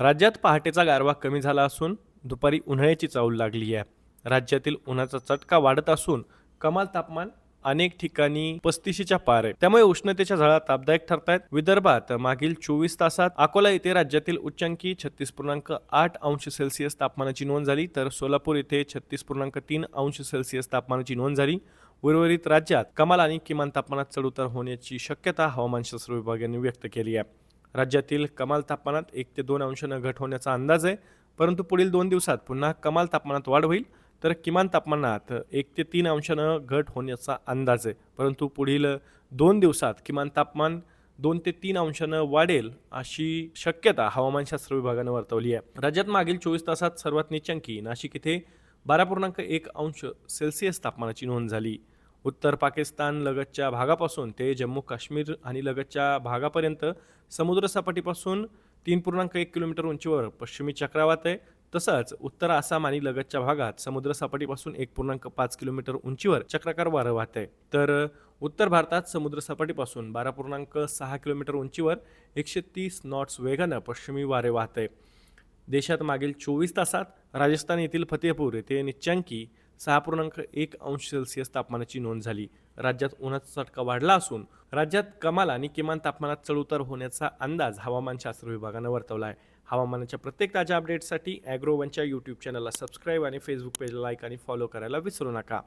राज्यात पहाटेचा गारवा कमी झाला असून दुपारी उन्हाळ्याची चाहूल लागली आहे. राज्यातील उन्हाचा चटका वाढत असून कमाल तापमान अनेक ठिकाणी पस्तीशीच्या पार आहे. त्यामुळे उष्णतेच्या झळा तापदायक ठरत आहेत विदर्भात मागील चोवीस तासात अकोला येथे राज्यातील उच्चांकी छत्तीस पूर्णांक आठ अंश सेल्सिअस तापमानाची नोंद झाली तर सोलापूर येथे छत्तीस पूर्णांक तीन अंश सेल्सिअस तापमानाची नोंद झाली. उर्वरित राज्यात कमाल आणि किमान तापमानात चढउतार होण्याची शक्यता हवामानशास्त्र विभागाने व्यक्त केली आहे. राज्यातील कमाल तापमानात एक ते दोन अंशानं घट होण्याचा अंदाज आहे. परंतु पुढील दोन दिवसात पुन्हा कमाल तापमानात वाढ होईल तर किमान तापमानात एक ते तीन अंशानं घट होण्याचा अंदाज आहे. परंतु पुढील दोन दिवसात किमान तापमान दोन ते तीन अंशानं वाढेल अशी शक्यता हवामानशास्त्र विभागानं वर्तवली आहे. राज्यात मागील चोवीस तासात सर्वात निचंकी नाशिक इथे बारा पूर्णांक एक अंश सेल्सिअस तापमानाची नोंद झाली. उत्तर पाकिस्तान लगतच्या भागापासून ते जम्मू काश्मीर आणि लगतच्या भागापर्यंत समुद्रसपाटीपासून तीन पूर्णांक एक किलोमीटर उंचीवर पश्चिमी चक्रावात आहे. तसंच उत्तर आसाम आणि लगतच्या भागात समुद्रसपाटीपासून एक पूर्णांक पाच किलोमीटर उंचीवर चक्राकार वारं वाहत. आहे तर उत्तर भारतात समुद्रसपाटीपासून बारा पूर्णांक सहा किलोमीटर उंचीवर एकशे तीस नॉट्स वेगानं पश्चिमी वारे वाहत. आहे देशात मागील चोवीस तासात राजस्थान येथील फतेहपूर येथे निच्चांकी सहा पूर्णांक एक अंश सेल्सिअस तापमानाची नोंद झाली. राज्यात उन्हाचा चटका वाढला असून राज्यात कमाल आणि किमान तापमानात चढउतार होण्याचा अंदाज हवामानशास्त्र विभागानं वर्तवला आहे. हवामानाच्या प्रत्येक ताज्या अपडेटसाठी ॲग्रो वनच्या यूट्यूब चॅनलला सबस्क्राईब आणि फेसबुक पेजला लाईक आणि फॉलो करायला विसरू नका.